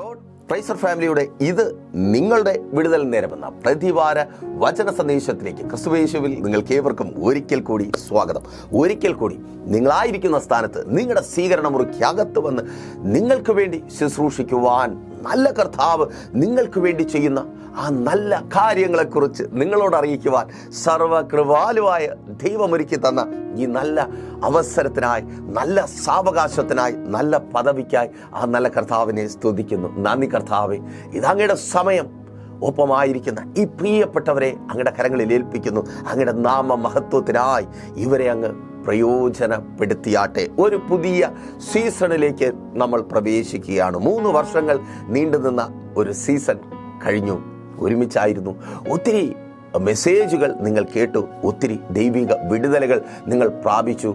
പ്രൈസർ ഫാമിലിയുടെ ഇത് നിങ്ങളുടെ വിടുതൽ നേരമെന്ന പ്രതിവാര വചന സന്ദേശത്തിലേക്ക് ക്രിസ്തുവേശുവിൽ നിങ്ങൾക്ക് ഏവർക്കും ഒരിക്കൽ കൂടി സ്വാഗതം. ഒരിക്കൽ കൂടി നിങ്ങളായിരിക്കുന്ന സ്ഥാനത്ത് നിങ്ങളുടെ സ്വീകരണ മുറിക്കകത്ത് വന്ന് നിങ്ങൾക്ക് വേണ്ടി ശുശ്രൂഷിക്കുവാൻ നല്ല കർത്താവ് നിങ്ങൾക്ക് വേണ്ടി ചെയ്യുന്ന ആ നല്ല കാര്യങ്ങളെക്കുറിച്ച് നിങ്ങളോട് അറിയിക്കുവാൻ സർവകൃപാലുവായ ദൈവമൊരുക്കി തന്ന ഈ നല്ല അവസരത്തിനായി നല്ല സാവകാശത്തിനായി നല്ല പദവിക്കായി ആ നല്ല കർത്താവിനെ സ്തുതിക്കുന്നു. നന്ദി കർത്താവെ. ഇതങ്ങയുടെ സമയം. ഒപ്പമായിരിക്കുന്ന ഈ പ്രിയപ്പെട്ടവരെ അങ്ങയുടെ കരങ്ങളിൽ ഏൽപ്പിക്കുന്നു. അങ്ങയുടെ നാമ മഹത്വത്തിനായി ഇവരെ അങ്ങ് പ്രയോജനപ്പെടുത്തിയാട്ടെ. ഒരു പുതിയ സീസണിലേക്ക് നമ്മൾ പ്രവേശിക്കുകയാണ്. മൂന്ന് വർഷങ്ങൾ നീണ്ടുനിന്ന ഒരു സീസൺ കഴിഞ്ഞു. ഒരുമിച്ചായിരുന്നു. ഒത്തിരി മെസ്സേജുകൾ നിങ്ങൾ കേട്ടു. ഒത്തിരി ദൈവിക വിടുതലുകൾ നിങ്ങൾ പ്രാപിച്ചു.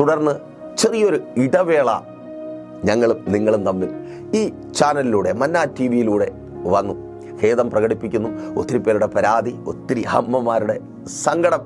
തുടർന്ന് ചെറിയൊരു ഇടവേള ഞങ്ങളും നിങ്ങളും തമ്മിൽ ഈ ചാനലിലൂടെ മന്ന ടി വിയിലൂടെ വന്നു. ഖേദം പ്രകടിപ്പിക്കുന്നു. ഒത്തിരി പേരുടെ പരാതി ഒത്തിരി അമ്മമാരുടെ സങ്കടം.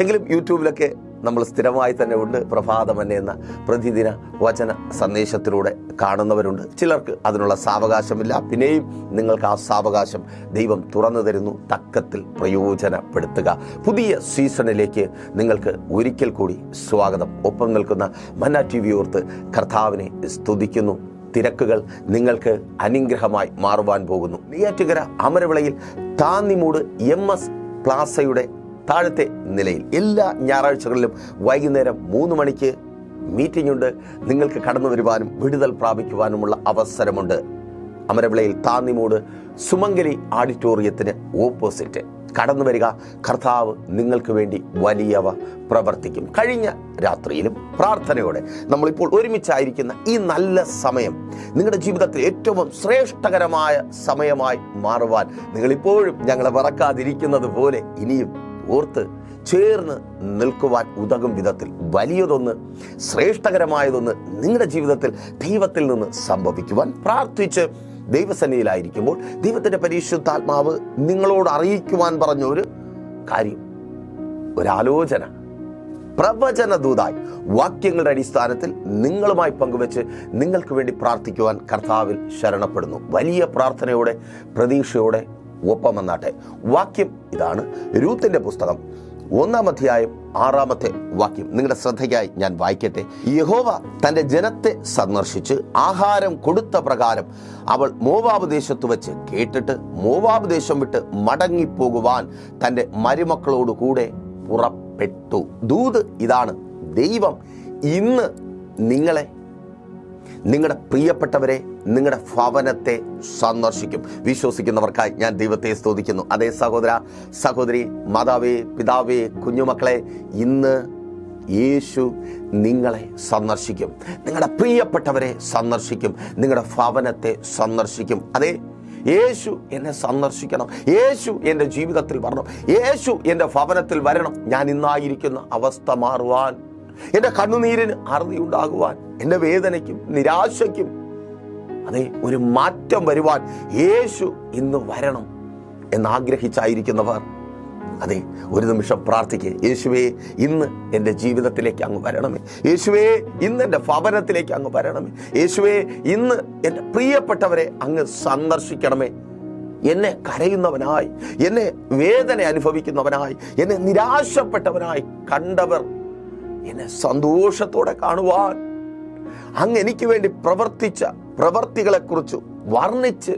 എങ്കിലും യൂട്യൂബിലൊക്കെ നമ്മൾ സ്ഥിരമായി തന്നെ ഉണ്ട്. പ്രഭാതമന്നെ എന്ന പ്രതിദിന വചന സന്ദേശത്തിലൂടെ കാണുന്നവരുണ്ട്. ചിലർക്ക് അതിനുള്ള സാവകാശമില്ല. പിന്നെയും നിങ്ങൾക്ക് ആ സാവകാശം ദൈവം തുറന്നു തരുന്നു. തക്കത്തിൽ പ്രയോജനപ്പെടുത്തുക. പുതിയ സീസണിലേക്ക് നിങ്ങൾക്ക് ഒരിക്കൽ കൂടി സ്വാഗതം. ഒപ്പം നിൽക്കുന്ന മന്ന ടി വി ഓർത്ത് കർത്താവിനെ സ്തുതിക്കുന്നു. തിരക്കുകൾ നിങ്ങൾക്ക് അനുഗ്രഹമായി മാറുവാൻ പോകുന്നു. നെയ്യാറ്റുകര അമരവിളയിൽ താന്നിമൂട് എം എസ് പ്ലാസയുടെ താഴത്തെ നിലയിൽ എല്ലാ ഞായറാഴ്ചകളിലും വൈകുന്നേരം മൂന്ന് മണിക്ക് മീറ്റിംഗ് ഉണ്ട്. നിങ്ങൾക്ക് കടന്നു വരുവാനും വിടുതൽ പ്രാപിക്കുവാനുമുള്ള അവസരമുണ്ട്. അമരവിളയിൽ താന്നിമൂട് സുമംഗലി ഓഡിറ്റോറിയത്തിന് ഓപ്പോസിറ്റ് കടന്നു വരിക. കർത്താവ് നിങ്ങൾക്ക് വേണ്ടി വലിയവ പ്രവർത്തിക്കും. കഴിഞ്ഞ രാത്രിയിലും പ്രാർത്ഥനയോടെ നമ്മളിപ്പോൾ ഒരുമിച്ചായിരിക്കുന്ന ഈ നല്ല സമയം നിങ്ങളുടെ ജീവിതത്തിൽ ഏറ്റവും ശ്രേഷ്ഠകരമായ സമയമായി മാറുവാൻ നിങ്ങളിപ്പോഴും ഞങ്ങളെ മറക്കാതിരിക്കുന്നത് പോലെ ഇനിയും ഓർത്ത് ചേർന്ന് നിൽക്കുവാൻ ഉതകും വിധത്തിൽ വലിയതൊന്ന് ശ്രേഷ്ഠകരമായതൊന്ന് നിങ്ങളുടെ ജീവിതത്തിൽ ദൈവത്തിൽ നിന്ന് സംഭവിക്കുവാൻ പ്രാർത്ഥിച്ച് ദൈവസന്നിധിയിലായിരിക്കുമ്പോൾ ദൈവത്തിന്റെ പരിശുദ്ധാത്മാവ് നിങ്ങളോട് അറിയിക്കുവാൻ പറഞ്ഞ ഒരു കാര്യം. ഒരാലോചന. പ്രവചന ദൂതായി വാക്യങ്ങളുടെ അടിസ്ഥാനത്തിൽ നിങ്ങളുമായി പങ്കുവെച്ച് നിങ്ങൾക്ക് വേണ്ടി പ്രാർത്ഥിക്കുവാൻ കർത്താവിൽ ശരണപ്പെടുന്നു. വലിയ പ്രാർത്ഥനയോടെ പ്രതീക്ഷയോടെ ഒപ്പം വന്നാട്ടെ വാക്യം ഇതാണ്. രൂത്തിന്റെ പുസ്തകം ഒന്നാം അധ്യായം ആറാമത്തെ വാക്യം. നിങ്ങളുടെ ശ്രദ്ധയ്ക്കായി ഞാൻ വായിക്കട്ടെ. യഹോവ തന്റെ ജനത്തെ സന്ദർശിച്ച് ആഹാരം കൊടുത്ത പ്രകാരം അവൾ മോവാബ് ദേശത്ത് വെച്ച് കേട്ടിട്ട് മോവാബ് ദേശം വിട്ട് മടങ്ങിപ്പോകുവാൻ തന്റെ മരുമക്കളോട് കൂടെ പുറപ്പെട്ടു. ദൂത് ഇതാണ് ദൈവം. ഇന്ന് നിങ്ങളെ നിങ്ങളുടെ പ്രിയപ്പെട്ടവരെ നിങ്ങളുടെ ഭവനത്തെ സന്ദർശിക്കും. വിശ്വസിക്കുന്നവർക്കായി ഞാൻ ദൈവത്തെ സ്തുതിക്കുന്നു. അതേ സഹോദര സഹോദരി മാതാവേ പിതാവേ കുഞ്ഞുമക്കളെ ഇന്ന് യേശു നിങ്ങളെ സന്ദർശിക്കും. നിങ്ങളുടെ പ്രിയപ്പെട്ടവരെ സന്ദർശിക്കും. നിങ്ങളുടെ ഭവനത്തെ സന്ദർശിക്കും. അതെ യേശു എന്നെ സന്ദർശിക്കണം. യേശു എന്റെ ജീവിതത്തിൽ വരണം. യേശു എന്റെ ഭവനത്തിൽ വരണം. ഞാൻ ഇന്നായിരിക്കുന്ന അവസ്ഥ മാറുവാൻ എന്റെ കണ്ണുനീരിന് അറുതി ഉണ്ടാകുവാൻ എന്റെ വേദനയ്ക്കും നിരാശയ്ക്കും അതെ ഒരു മാറ്റം വരുവാൻ യേശു ഇന്ന് വരണം എന്നാഗ്രഹിച്ചായിരിക്കുന്നവർ. അതെ ഒരു നിമിഷം പ്രാർത്ഥിക്കുക യേശുവേ ഇന്ന് എന്റെ ജീവിതത്തിലേക്ക് അങ്ങ് വരണമേ. യേശുവേ ഇന്ന് എന്റെ ഭവനത്തിലേക്ക് അങ്ങ് വരണമേ. യേശുവേ ഇന്ന് എന്റെ പ്രിയപ്പെട്ടവരെ അങ്ങ് സന്ദർശിക്കണമേ. എന്നെ കരയുന്നവനായി എന്നെ വേദന അനുഭവിക്കുന്നവനായി എന്നെ നിരാശപ്പെട്ടവനായി കണ്ടവർ എന്നെ സന്തോഷത്തോടെ കാണുവാൻ. അങ്ങ് എനിക്ക് വേണ്ടി പ്രവർത്തിച്ച പ്രവർത്തികളെക്കുറിച്ച് വർണിച്ച്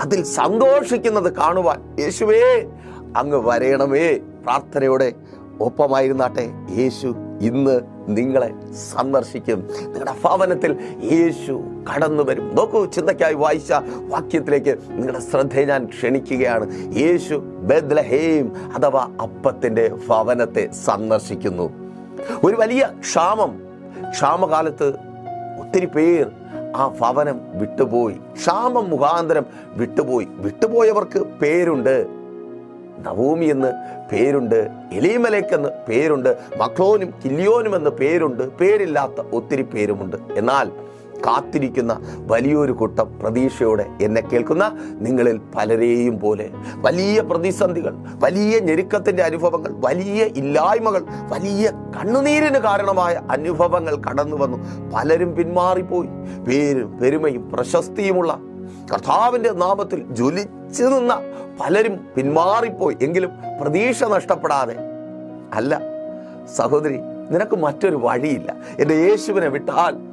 അതിൽ സന്തോഷിക്കുന്നത് കാണുവാൻ യേശുവേ അങ്ങ് വരയണമേ. പ്രാർത്ഥനയോടെ ഒപ്പമായിരുന്നാട്ടെ. യേശു ഇന്ന് നിങ്ങളെ സന്ദർശിക്കും. നിങ്ങളുടെ ഭവനത്തിൽ യേശു കടന്നു വരും. നോക്കൂ ചിന്തയ്ക്കായി വായിച്ച വാക്യത്തിലേക്ക് നിങ്ങളുടെ ശ്രദ്ധയെ ഞാൻ ക്ഷണിക്കുകയാണ്. യേശു ബദ്ലഹേം അഥവാ അപ്പത്തിന്റെ ഭവനത്തെ സന്ദർശിക്കുന്നു. ഒരു വലിയ ക്ഷാമം. ക്ഷാമകാലത്ത് ഒത്തിരി പേർ ആ ഭവനം വിട്ടുപോയി. ക്ഷാമം മുഖാന്തരം വിട്ടുപോയി. വിട്ടുപോയവർക്ക് പേരുണ്ട്. നവോമി എന്ന് പേരുണ്ട്. എലീമലേക്ക് എന്ന് പേരുണ്ട്. മക്ലോനും കില്ലിയോനും എന്ന് പേരുണ്ട്. പേരില്ലാത്ത ഒത്തിരി പേരുമുണ്ട്. എന്നാൽ കാത്തിരിക്കുന്ന വലിയൊരു കൂട്ടം പ്രതീക്ഷയോടെ എന്നെ കേൾക്കുന്ന നിങ്ങളിൽ പലരെയും പോലെ വലിയ പ്രതിസന്ധികൾ വലിയ ഞെരുക്കത്തിന്റെ അനുഭവങ്ങൾ വലിയ ഇല്ലായ്മകൾ വലിയ കണ്ണുനീരിന് കാരണമായ അനുഭവങ്ങൾ കടന്നു വന്നു. പലരും പിന്മാറിപ്പോയി. പേരും പെരുമയും പ്രശസ്തിയുമുള്ള കർത്താവിന്റെ നാമത്തിൽ ജ്വലിച്ചു നിന്ന പലരും പിന്മാറിപ്പോയി. എങ്കിലും പ്രതീക്ഷ നഷ്ടപ്പെടാതെ. അല്ല സഹോദരി നിനക്ക് മറ്റൊരു വഴിയില്ല. എന്റെ യേശുവിനെ വിട്ടാൽ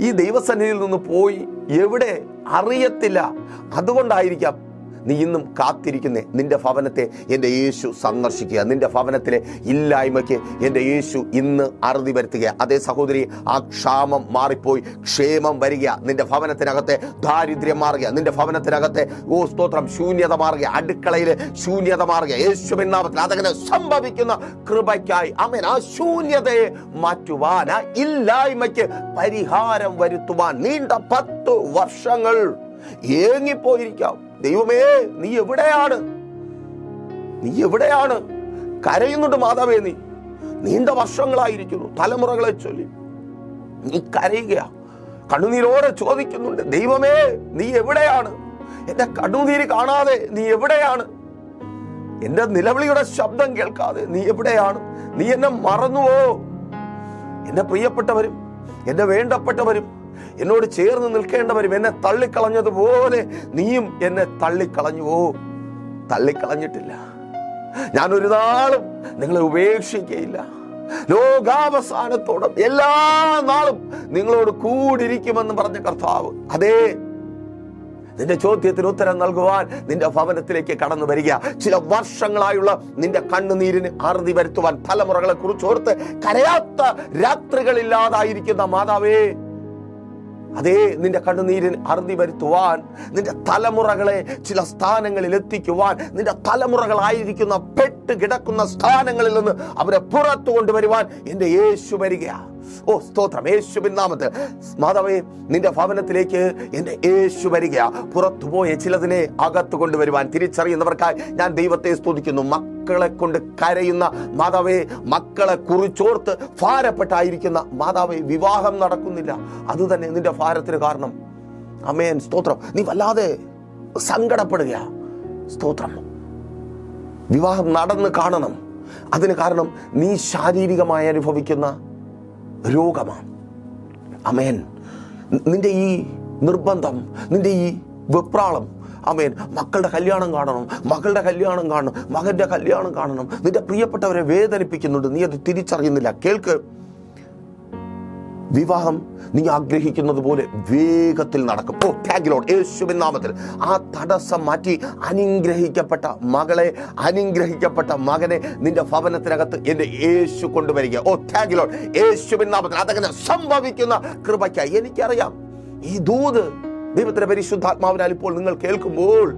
ഈ ദൈവസന്നിധിയിൽ നിന്ന് പോയി എവിടെ അറിയത്തില്ല. അതുകൊണ്ടായിരിക്കാം നീ ഇന്നും കാത്തിരിക്കുന്നേ. നിന്റെ ഭവനത്തെ എന്റെ യേശു സന്ദർശിക്കുക. നിന്റെ ഭവനത്തിലെ ഇല്ലായ്മയ്ക്ക് എന്റെ യേശു ഇന്ന് അറുതി വരുത്തുക. അതേ സഹോദരി ആ ക്ഷാമം മാറിപ്പോയി. ക്ഷേമം വരിക. നിന്റെ ഭവനത്തിനകത്തെ ദാരിദ്ര്യം മാറുക. നിന്റെ ഭവനത്തിനകത്തെ ഓ സ്തോത്രം ശൂന്യത മാറുക. അടുക്കളയിൽ ശൂന്യത മാറുക. യേശുവിൻ നാമത്തിൽ അതങ്ങനെ സംഭവിക്കുന്ന കൃപയ്ക്കായി. അമേൻ. ആ ശൂന്യതയെ മാറ്റുവാൻ ആ ഇല്ലായ്മയ്ക്ക് പരിഹാരം വരുത്തുവാൻ നീണ്ട പത്ത് വർഷങ്ങൾ ഏങ്ങിപ്പോയിരിക്കാം. ദൈവമേ നീ എവിടെയാണ്? നീ എവിടെയാണ്? കരയുന്നുണ്ട് മാതാവേ നീ. നീണ്ട വർഷങ്ങളായിരിക്കുന്നു. തലമുറകളെ ചൊല്ലി. നീ കരയുക കണ്ണുനീരോടെ ചോദിക്കുന്നുണ്ട് ദൈവമേ നീ എവിടെയാണ്? എന്റെ കണ്ണുനീര് കാണാതെ നീ എവിടെയാണ്? എന്റെ നിലവിളിയുടെ ശബ്ദം കേൾക്കാതെ നീ എവിടെയാണ്? നീ എന്നെ മറന്നുവോ? എന്റെ പ്രിയപ്പെട്ടവരും എന്റെ വേണ്ടപ്പെട്ടവരും എന്നോട് ചേർന്ന് നിൽക്കേണ്ടവരും എന്നെ തള്ളിക്കളഞ്ഞതുപോലെ നീയും എന്നെ തള്ളിക്കളഞ്ഞുവോ തള്ളിക്കളഞ്ഞിട്ടില്ല. ഞാൻ ഒരു നാളും നിങ്ങളെ ഉപേക്ഷിക്കയില്ല. ലോകാവസാനത്തോടും എല്ലാ നാളും നിങ്ങളോട് കൂടിയിരിക്കുമെന്ന് പറഞ്ഞ കർത്താവ് അതേ നിന്റെ ചോദ്യത്തിന് ഉത്തരം നൽകുവാൻ നിന്റെ ഭവനത്തിലേക്ക് കടന്നു വരിക. ചില വർഷങ്ങളായുള്ള നിന്റെ കണ്ണുനീരിന് അറുതി വരുത്തുവാൻ തലമുറകളെ കുറിച്ച് ഓർത്ത് കരയാത്ത രാത്രികളില്ലാതായിരിക്കുന്ന മാതാവേ അതേ നിന്റെ കണ്ണുനീരിന് അറുതി വരുത്തുവാൻ നിന്റെ തലമുറകളെ ചില സ്ഥാനങ്ങളിൽ എത്തിക്കുവാൻ നിന്റെ തലമുറകളായിരിക്കുന്ന പെട്ട് കിടക്കുന്ന സ്ഥാനങ്ങളിൽ നിന്ന് അവരെ പുറത്തു കൊണ്ടുവരുവാൻ എന്റെ യേശു വരിക ഓ സ്തോത്രം. യേശുവിൻ നാമത്തിൽ. മാതാവേ നിന്റെ ഭവനത്തിലേക്ക് എന്റെ യേശു വരിക പുറത്തുപോയ ചിലതിനെ അകത്ത് കൊണ്ടുവരുവാൻ തിരിച്ചറിയുന്നവർക്കായി ഞാൻ ദൈവത്തെ സ്തുതിക്കുന്നു. മക്കളെ കൊണ്ട് കരയുന്ന മാതാവേ മക്കളെ കുറിച്ചോർത്ത് ഭാരപ്പെട്ടായിരിക്കുന്ന മാതാവേ വിവാഹം നടക്കുന്നില്ല. അത് തന്നെ നിന്റെ ഭാരത്തിന് കാരണം. അമേൻ. സ്തോത്രം. നീ വല്ലാതെ സങ്കടപ്പെടുക സ്തോത്രം. വിവാഹം നടന്ന് കാണണം. അതിന് കാരണം നീ ശാരീരികമായി അനുഭവിക്കുന്ന രോഗമാണ്. അമേൻ. നിന്റെ ഈ നിർബന്ധം നിന്റെ ഈ വെപ്രാളം അമേൻ മക്കളുടെ കല്യാണം കാണണം. മകളുടെ കല്യാണം കാണണം. മകന്റെ കല്യാണം കാണണം. നിന്റെ പ്രിയപ്പെട്ടവരെ വേദനിപ്പിക്കുന്നുണ്ട്. നീ അത് തിരിച്ചറിയുന്നില്ല. കേൾക്ക്. വിവാഹം നീ ആഗ്രഹിക്കുന്നത് പോലെ വേഗത്തിൽ നടക്കും. ഓ ടാഗിലോൺ യേശുവിൻ നാമത്തിൽ. ആ തടസ്സം മാറ്റി അനുഗ്രഹിക്കപ്പെട്ട മകളെ അനുഗ്രഹിക്കപ്പെട്ട മകനെ നിന്റെ ഭവനത്തിനകത്ത് എന്റെ യേശു കൊണ്ടുവരിക. ഓ ടാഗിലോൺ യേശുവിൻ നാമത്തിൽ അതങ്ങനെ സംഭവിക്കുന്ന കൃപയ്ക്കായി എനിക്കറിയാം. ഈ ദൂത് ദൈവത്തിന്റെ പരിശുദ്ധാത്മാവിനാൽ ഇപ്പോൾ നിങ്ങൾ കേൾക്കുമ്പോൾ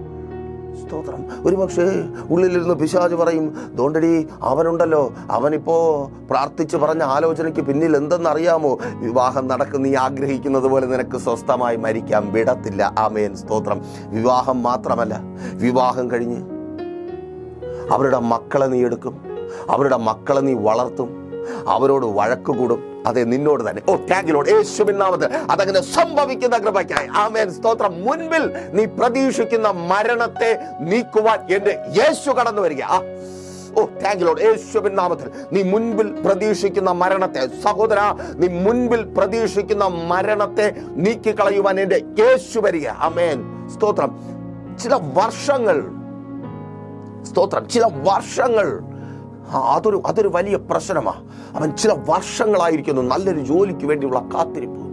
സ്തോത്രം. ഒരുപക്ഷേ ഉള്ളിലിരുന്ന് പിശാജ് പറയും ദോണ്ടടി അവനുണ്ടല്ലോ. അവനിപ്പോ പ്രാർത്ഥിച്ച് പറഞ്ഞ ആലോചനയ്ക്ക് പിന്നിൽ എന്തെന്നറിയാമോ? വിവാഹം നടക്കുന്ന നീ ആഗ്രഹിക്കുന്നത് പോലെ നിനക്ക് സ്വസ്ഥമായി മരിക്കാം. വിടത്തില്ല. ആമേൻ. സ്തോത്രം. വിവാഹം മാത്രമല്ല വിവാഹം കഴിഞ്ഞ് അവരുടെ മക്കളെ നീ എടുക്കും. അവരുടെ മക്കളെ നീ വളർത്തും. അവരോട് വഴക്ക് കൂടും അതെ നിന്നോട് തന്നെ. ഓ ടാഗിലോട് യേശുവിൻ നാമത്തിൽ. അതങ്ങനെ സംഭവിക്കുന്ന കൃപയ്ക്കായി. ആമേൻ. സ്തോത്രം. മുൻപിൽ നീ പ്രതീക്ഷിക്കുന്ന മരണത്തെ നീക്കുവാൻ എന്റെ യേശു കടന്നു വരിക. ആ. ഓ താങ്കിലോട് യേശുവിൻ നീ മുൻപിൽ പ്രതീക്ഷിക്കുന്ന മരണത്തെ സഹോദര നീ മുൻപിൽ പ്രതീക്ഷിക്കുന്ന മരണത്തെ നീക്കിക്കളയുവാൻ എന്റെ യേശു വരിക. അമേൻ സ്തോത്രം. ചില വർഷങ്ങൾ സ്തോത്രം. ചില വർഷങ്ങൾ അതൊരു അതൊരു വലിയ പ്രശ്നമാണ് അവൻ ചില വർഷങ്ങളായിരിക്കുന്നു നല്ലൊരു ജോലിക്ക് വേണ്ടിയുള്ള കാത്തിരിപ്പ്.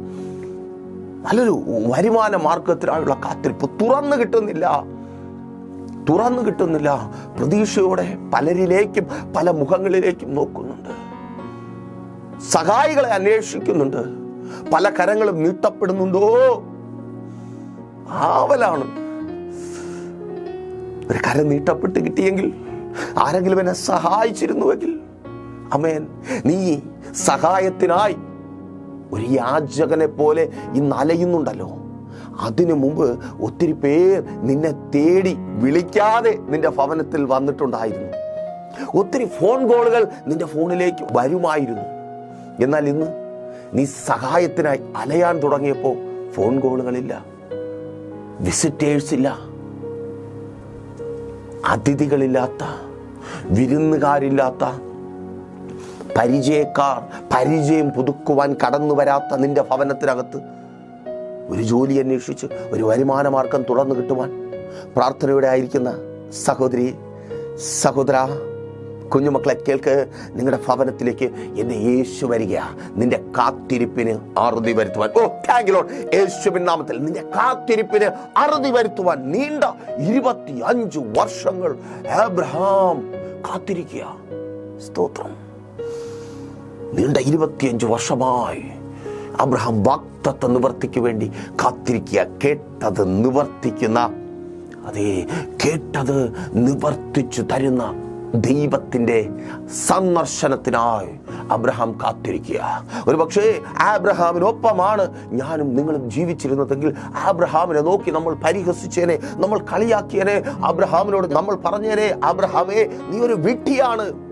നല്ലൊരു വരുമാന മാർഗത്തിനായുള്ള കാത്തിരിപ്പ്. തുറന്നു കിട്ടുന്നില്ല. തുറന്നു കിട്ടുന്നില്ല. പ്രതീക്ഷയോടെ പലരിലേക്കും പല മുഖങ്ങളിലേക്കും നോക്കുന്നുണ്ട്. സഹായികളെ അന്വേഷിക്കുന്നുണ്ട്. പല കരങ്ങളും നീട്ടപ്പെടുന്നുണ്ടോ? ആവലാണ്. ഒരു കരം നീട്ടപ്പെട്ട് കിട്ടിയെങ്കിൽ ആരെങ്കിലും എന്നെ സഹായിച്ചിരുന്നുവെങ്കിൽ അമേൻ. നീ സഹായത്തിനായി ഒരു യാചകനെ പോലെ ഇന്ന് അലയുന്നുണ്ടല്ലോ അതിനു മുമ്പ് ഒത്തിരി പേർ നിന്നെ തേടി വിളിക്കാതെ നിന്റെ ഭവനത്തിൽ വന്നിട്ടുണ്ടായിരുന്നു. ഒത്തിരി ഫോൺ കോളുകൾ നിന്റെ ഫോണിലേക്ക് വരുമായിരുന്നു. എന്നാൽ ഇന്ന് നീ സഹായത്തിനായി അലയാൻ തുടങ്ങിയപ്പോൾ ഫോൺ കോളുകളില്ല വിസിറ്റേഴ്സ് ഇല്ല. അതിഥികളില്ലാത്ത വിരുന്നുകാരില്ലാത്ത പരിചയക്കാർ പരിചയം പുതുക്കുവാൻ കടന്നു വരാത്ത നിന്റെ ഭവനത്തിനകത്ത് ഒരു ജോലി അന്വേഷിച്ച് ഒരു വരുമാന മാർഗം തുറന്നു കിട്ടുവാൻ പ്രാർത്ഥനയോടെ ആയിരിക്കുന്ന സഹോദരി സഹോദര കുഞ്ഞുമക്കളെ കേൾക്ക്. നിങ്ങളുടെ ഭവനത്തിലേക്ക് എന്റെ യേശു വരിക. നിന്റെ കാത്തിരിപ്പിന് അറുതി വരുത്തുവാൻ. ഓ താങ്ക് ലോഡ് യേശുവിൻ നാമത്തിൽ നിന്റെ കാത്തിരിപ്പിന് അറുതി വരുത്തുവാൻ നീണ്ട ഇരുപത്തി അഞ്ച് വർഷങ്ങൾ ആബ്രഹാം കാത്തിരിക്കുക. സ്തോത്രം. നീണ്ട ഇരുപത്തിയഞ്ച് വർഷമായി അബ്രഹാം വാക്തത്വ നിവർത്തിക്ക് വേണ്ടി കാത്തിരിക്കുക. കേട്ടത് നിവർത്തിക്കുന്ന അതേ കേട്ടത് നിവർത്തിച്ചു തരുന്ന ദൈവത്തിന്റെ സന്ദർശനത്തിനായി അബ്രഹാം കാത്തിരിക്കുക. ഒരു പക്ഷേ ആബ്രഹാമിനൊപ്പമാണ് ഞാനും നിങ്ങളും ജീവിച്ചിരുന്നതെങ്കിൽ ആബ്രഹാമിനെ നോക്കി നമ്മൾ പരിഹസിച്ചേനെ നമ്മൾ കളിയാക്കിയനെ. അബ്രഹാമിനോട് നമ്മൾ പറഞ്ഞേനെ അബ്രഹാമേ നീ ഒരു വിട്ടിയാണ്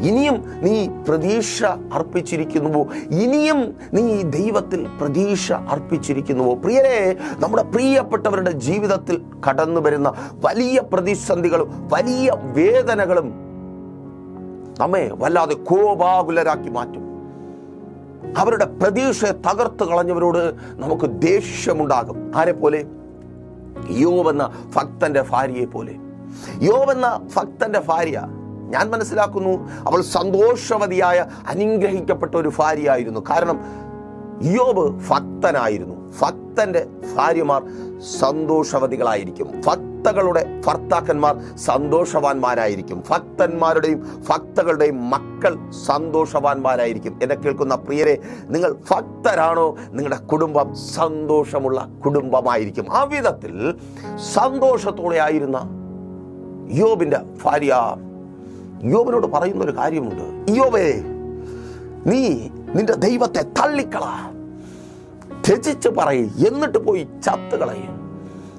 ഇനിയും നീ പ്രതീക്ഷ അർപ്പിച്ചിരിക്കുന്നുവോ? ഇനിയും നീ ദൈവത്തിൽ പ്രതീക്ഷ അർപ്പിച്ചിരിക്കുന്നുവോ? പ്രിയരെ നമ്മുടെ പ്രിയപ്പെട്ടവരുടെ ജീവിതത്തിൽ കടന്നു വരുന്ന വലിയ പ്രതിസന്ധികളും വലിയ വേദനകളും നമ്മെ വല്ലാതെ കോപാകുലരാക്കി മാറ്റും. അവരുടെ പ്രതീക്ഷയെ തകർത്ത് കളഞ്ഞവരോട് നമുക്ക് ദേഷ്യമുണ്ടാകും. ആരെ പോലെ? യോവെന്ന ഭക്തന്റെ ഭാര്യയെ പോലെ. യോവെന്ന ഭക്തന്റെ ഭാര്യ ഞാൻ മനസ്സിലാക്കുന്നു. അവൾ സന്തോഷവതിയായ അനുഗ്രഹിക്കപ്പെട്ട ഒരു ഭാര്യയായിരുന്നു. കാരണം യോബ് ഭക്തനായിരുന്നു. ഭക്തന്റെ ഭാര്യമാർ സന്തോഷവതികളായിരിക്കും. ഭക്തകളുടെ ഭർത്താക്കന്മാർ സന്തോഷവാന്മാരായിരിക്കും. ഭക്തന്മാരുടെയും ഭക്തകളുടെയും മക്കൾ സന്തോഷവാന്മാരായിരിക്കും. എന്നെ കേൾക്കുന്ന പ്രിയരെ നിങ്ങൾ ഭക്തരാണോ? നിങ്ങളുടെ കുടുംബം സന്തോഷമുള്ള കുടുംബമായിരിക്കും. ആ വിധത്തിൽ സന്തോഷത്തോടെ ആയിരുന്ന യോബിന്റെ ഭാര്യ യോബിനോട് പറയുന്ന ഒരു കാര്യമുണ്ട്. യോബേ നീ നിന്റെ ദൈവത്തെ തള്ളിക്കള. ത്യജിച്ച് പറയും എന്നിട്ട് പോയി ചത്തുകളയും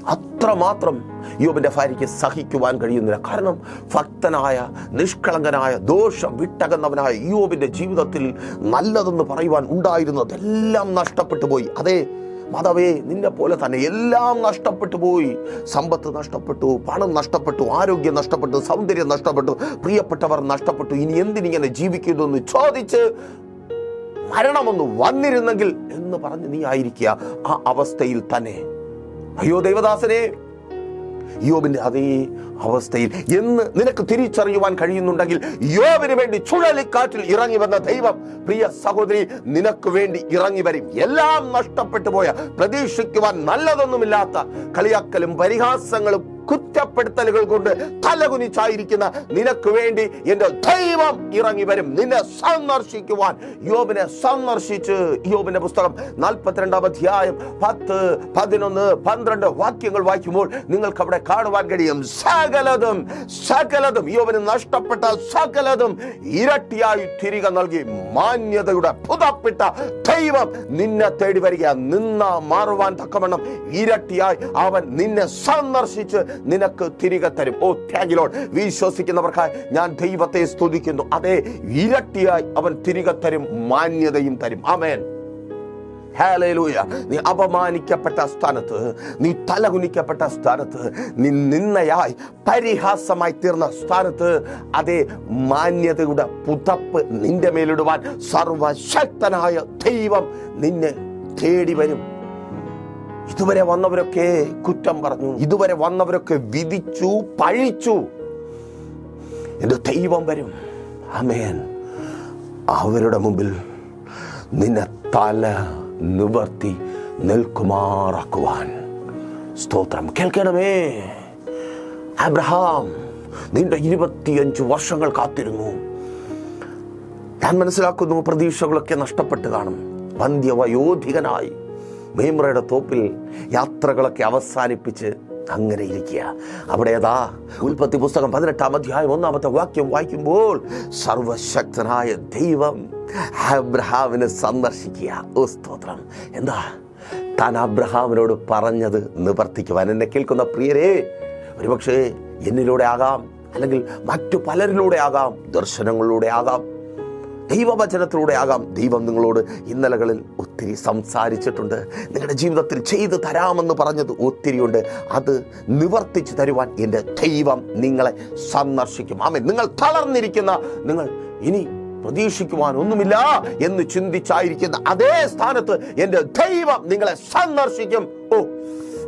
അത്രമാത്രം യോബിന്റെ ഭാര്യയ്ക്ക് സഹിക്കുവാൻ കഴിയുന്നില്ല. കാരണം ഭക്തനായ നിഷ്കളങ്കനായ ദോഷം വിട്ടകന്നവനായ യോബിന്റെ ജീവിതത്തിൽ നല്ലതെന്ന് പറയുവാൻ ഉണ്ടായിരുന്നതെല്ലാം നഷ്ടപ്പെട്ടു പോയി. അതേ മാതാവേ നിന്നെ പോലെ തന്നെ എല്ലാം നഷ്ടപ്പെട്ടു പോയി. സമ്പത്ത് നഷ്ടപ്പെട്ടു പണം നഷ്ടപ്പെട്ടു ആരോഗ്യം നഷ്ടപ്പെട്ടു സൗന്ദര്യം നഷ്ടപ്പെട്ടു പ്രിയപ്പെട്ടവർ നഷ്ടപ്പെട്ടു. ഇനി എന്തിനിങ്ങനെ ജീവിക്കുന്നു എന്ന് ചോദിച്ച് മരണമൊന്ന് വന്നിരുന്നെങ്കിൽ എന്ന് പറഞ്ഞ് നീ ആയിരിക്കുക ആ അവസ്ഥയിൽ തന്നെ. അയ്യോ ദൈവദാസനെ യോബിന്റെ അതേ അവസ്ഥയിൽ എന്ന് നിനക്ക് തിരിച്ചറിയുവാൻ കഴിയുന്നുണ്ടെങ്കിൽ യോബിന് വേണ്ടി ചുഴലിക്കാറ്റിൽ ഇറങ്ങി വന്ന ദൈവം പ്രിയ സഹോദരി നിനക്ക് വേണ്ടി ഇറങ്ങി വരും. എല്ലാം നഷ്ടപ്പെട്ടു പോയ പ്രതീക്ഷിക്കുവാൻ നല്ലതൊന്നുമില്ലാത്ത കളിയാക്കലും പരിഹാസങ്ങളും കുറ്റപ്പെടുത്തലുകൾ കൊണ്ട് തലകുനിച്ചായിരിക്കുന്ന നിനക്ക് വേണ്ടി എന്റെ ദൈവം ഇറങ്ങി വരും. നിന്നെ സന്ദർശിക്കുവാൻ യോബിനെ സന്ദർശിച്ച്. യോബിന്റെ പുസ്തകം നാൽപ്പത്തിരണ്ടാം അധ്യായം പത്ത് പതിനൊന്ന് പന്ത്രണ്ട് വാക്യങ്ങൾ വായിക്കുമ്പോൾ നിങ്ങൾക്ക് അവിടെ കാണുവാൻ കഴിയും. സകലതും സകലതും യോബിന് നഷ്ടപ്പെട്ട സകലതും ഇരട്ടിയായി തിരികെ നൽകി. മാന്യതയുടെ പുതപ്പിട്ട ദൈവം നിന്നെ തേടി വരിക. നിന്ന മാറുവാൻ തക്കവണ്ണം ഇരട്ടിയായി അവൻ നിന്നെ സന്ദർശിച്ച് നിനക്ക് തിരികെ തരും. ഓ താങ്കിലോൺ വിശ്വസിക്കുന്നവർക്കായി ഞാൻ ദൈവത്തെ സ്തുതിക്കുന്നു. അതെ ഇരട്ടിയായി അവൻ തിരികെ തരും മാന്യതയും തരും. ആമേൻ നീ അപമാനിക്കപ്പെട്ട സ്ഥാനത്ത് നീ തലകുനിക്കപ്പെട്ട സ്ഥാനത്ത് നീ നിന്നയായി പരിഹാസമായി തീർന്ന സ്ഥാനത്ത് അതേ മാന്യതയുടെ പുതപ്പ് നിന്റെ മേലിടുവാൻ സർവശക്തനായ ദൈവം നിന്നെ തേടി വരും. ഇതുവരെ വന്നവരൊക്കെ കുറ്റം പറഞ്ഞു. ഇതുവരെ വന്നവരൊക്കെ വിധിച്ചു പഴിച്ചു എന്റെ ദൈവം വരും. അമേൻ അവരുടെ മുമ്പിൽ നിന്നെ തല നിവർത്തി നിൽക്കുമാറാക്കുവാൻ. സ്തോത്രം. കേൾക്കണമേ. അബ്രഹാം നിന്റെ ഇരുപത്തിയഞ്ച് വർഷങ്ങൾ കാത്തിരുന്നു. ഞാൻ മനസ്സിലാക്കുന്നു പ്രതീക്ഷകളൊക്കെ നഷ്ടപ്പെട്ട് കാണും. വന്ധ്യവയോധികനായി. മേമ്രയുടെ തോപ്പിൽ യാത്രകളൊക്കെ അവസാനിപ്പിച്ച് അങ്ങനെ ഇരിക്കുക. അവിടെ ഏതാ? ഉൽപ്പത്തി പുസ്തകം പതിനെട്ടാം അധ്യായം ഒന്നാമത്തെ വാക്യം വായിക്കുമ്പോൾ സർവശക്തനായ ദൈവം അബ്രഹാമിനെ സന്ദർശിക്കുക. ഓ സ്തോത്രം. എന്താ? താൻ അബ്രഹാമിനോട് പറഞ്ഞത് നിവർത്തിക്കുവാൻ. എന്നെ കേൾക്കുന്ന പ്രിയരെ ഒരുപക്ഷേ എന്നിലൂടെ ആകാം അല്ലെങ്കിൽ മറ്റു പലരിലൂടെ ആകാം ദർശനങ്ങളിലൂടെ ആകാം. ദൈവവചനത്തിലൂടെ ആകാം. ദൈവം നിങ്ങളോട് ഇന്നലകളിൽ ഒത്തിരി സംസാരിച്ചിട്ടുണ്ട്. നിങ്ങളുടെ ജീവിതത്തിൽ ചെയ്തു തരാമെന്ന് പറഞ്ഞത് ഒത്തിരിയുണ്ട്. അത് നിവർത്തിച്ചു തരുവാൻ എന്റെ ദൈവം നിങ്ങളെ സന്ദർശിക്കും. ആമേ നിങ്ങൾ തളർന്നിരിക്കുന്ന നിങ്ങൾ ഇനി പ്രതീക്ഷിക്കുവാൻ ഒന്നുമില്ല എന്ന് ചിന്തിച്ചായിരിക്കുന്ന അതേ സ്ഥാനത്ത് എന്റെ ദൈവം നിങ്ങളെ സന്ദർശിക്കും. ഓ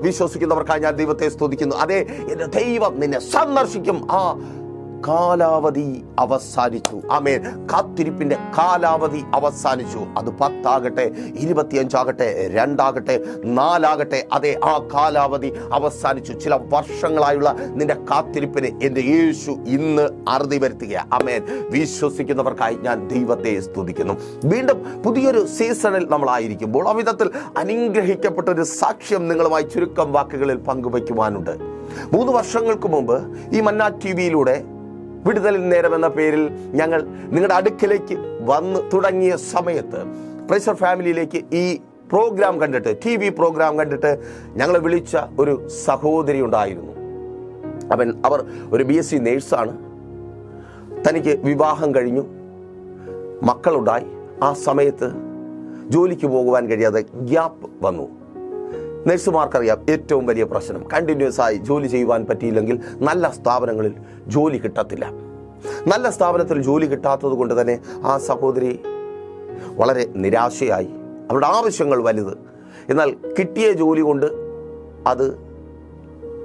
വിശ്വസിക്കുന്നവർക്കായി ഞാൻ ദൈവത്തെ സ്തുതിക്കുന്നു. അതെ എന്റെ ദൈവം നിന്നെ സന്ദർശിക്കും. ആ കാലാവധി അവസാനിച്ചു. ആമേൻ. കാത്തിരിപ്പിന്റെ കാലാവധി അവസാനിച്ചു. അത് പത്താകട്ടെ ഇരുപത്തിയഞ്ചാകട്ടെ രണ്ടാകട്ടെ നാലാകട്ടെ അതെ ആ കാലാവധി അവസാനിച്ചു. ചില വർഷങ്ങളായുള്ള നിന്റെ കാത്തിരിപ്പിന് എന്റെ യേശു ഇന്ന് അറുതി വരുത്തുക ആമേൻ. വിശ്വസിക്കുന്നവർക്കായി ഞാൻ ദൈവത്തെ സ്തുതിക്കുന്നു. വീണ്ടും പുതിയൊരു സീസണിൽ നമ്മളായിരിക്കുമ്പോൾ ആ വിധത്തിൽ അനുഗ്രഹിക്കപ്പെട്ട ഒരു സാക്ഷ്യം നിങ്ങളുമായി ചുരുക്കം വാക്കുകളിൽ പങ്കുവയ്ക്കുവാനുണ്ട്. മൂന്ന് വർഷങ്ങൾക്ക് മുമ്പ് ഈ മന്ന ടി വിയിലൂടെ വിടുതൽ നേരം എന്ന പേരിൽ ഞങ്ങൾ നിങ്ങളുടെ അടുക്കലേക്ക് വന്ന് തുടങ്ങിയ സമയത്ത് പ്രഷർ ഫാമിലിയിലേക്ക് ഈ പ്രോഗ്രാം കണ്ടിട്ട് ടി വി പ്രോഗ്രാം കണ്ടിട്ട് ഞങ്ങളെ വിളിച്ച ഒരു സഹോദരി ഉണ്ടായിരുന്നു. അവൻ അവർ ഒരു ബി എസ് സി നേഴ്സാണ്. തനിക്ക് വിവാഹം കഴിഞ്ഞു. മക്കളുണ്ടായി. ആ സമയത്ത് ജോലിക്ക് പോകുവാൻ കഴിയാതെ ഗ്യാപ്പ് വന്നു. നഴ്സുമാർക്കറിയാം ഏറ്റവും വലിയ പ്രശ്നം. കണ്ടിന്യൂസ് ആയി ജോലി ചെയ്യുവാൻ പറ്റിയില്ലെങ്കിൽ നല്ല സ്ഥാപനങ്ങളിൽ ജോലി കിട്ടത്തില്ല. നല്ല സ്ഥാപനത്തിൽ ജോലി കിട്ടാത്തത് കൊണ്ട് തന്നെ ആ സഹോദരി വളരെ നിരാശയായി. അവരുടെ ആവശ്യങ്ങൾ വലുത്. എന്നാൽ കിട്ടിയ ജോലി കൊണ്ട് അത്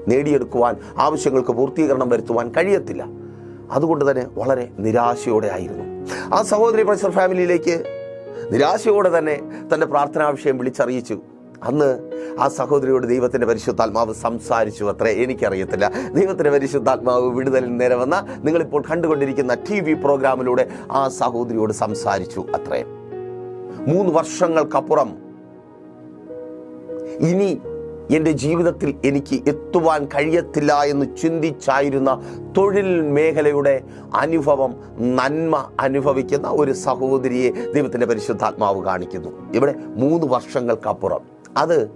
നേടിയെടുക്കുവാൻ ആവശ്യങ്ങൾക്ക് പൂർത്തീകരണം വരുത്തുവാൻ കഴിയത്തില്ല. അതുകൊണ്ട് തന്നെ വളരെ നിരാശയോടെ ആയിരുന്നു. ആ സഹോദരി പ്രൊഫസർ ഫാമിലിയിലേക്ക് നിരാശയോടെ തന്നെ തന്റെ പ്രാർത്ഥനാ വിഷയം വിളിച്ചറിയിച്ചു. അന്ന് ആ സഹോദരിയോട് ദൈവത്തിന്റെ പരിശുദ്ധാത്മാവ് സംസാരിച്ചു അത്രേ. എനിക്കറിയത്തില്ല. ദൈവത്തിന്റെ പരിശുദ്ധാത്മാവ് വിടുതലിൽ നേരെ വന്ന നിങ്ങളിപ്പോൾ കണ്ടുകൊണ്ടിരിക്കുന്ന ടി വി പ്രോഗ്രാമിലൂടെ ആ സഹോദരിയോട് സംസാരിച്ചു അത്രേ. മൂന്ന് വർഷങ്ങൾക്കപ്പുറം ഇനി എന്റെ ജീവിതത്തിൽ എനിക്ക് എത്തുവാൻ കഴിയത്തില്ല എന്ന് ചിന്തിച്ചായിരുന്ന തൊഴിൽ മേഖലയുടെ അനുഭവം നന്മ അനുഭവിക്കുന്ന ഒരു സഹോദരിയെ ദൈവത്തിന്റെ പരിശുദ്ധാത്മാവ് കാണിക്കുന്നു. ഇവിടെ മൂന്ന് വർഷങ്ങൾക്കപ്പുറം അത്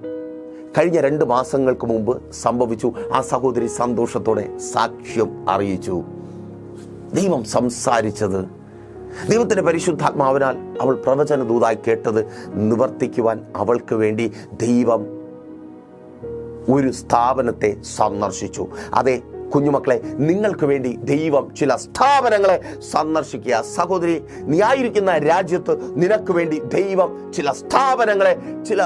കഴിഞ്ഞ രണ്ട് മാസങ്ങൾക്ക് മുമ്പ് സംഭവിച്ചു. ആ സഹോദരി സന്തോഷത്തോടെ സാക്ഷ്യം അറിയിച്ചു. ദൈവം സംസാരിച്ചത്. ദൈവത്തിന്റെ പരിശുദ്ധാത്മാവിനാൽ അവൾ പ്രവചന ദൂതായി കേട്ടത് നിവർത്തിക്കുവാൻ അവൾക്ക് വേണ്ടി ദൈവം ഒരു സ്ഥാപനത്തെ സന്ദർശിച്ചു. അതെ കുഞ്ഞുമക്കളെ നിങ്ങൾക്ക് വേണ്ടി ദൈവം ചില സ്ഥാപനങ്ങളെ സന്ദർശിക്കുക. സഹോദരി നീ ആയിരിക്കുന്ന രാജ്യത്ത് നിനക്ക് വേണ്ടി ദൈവം ചില സ്ഥാപനങ്ങളെ ചില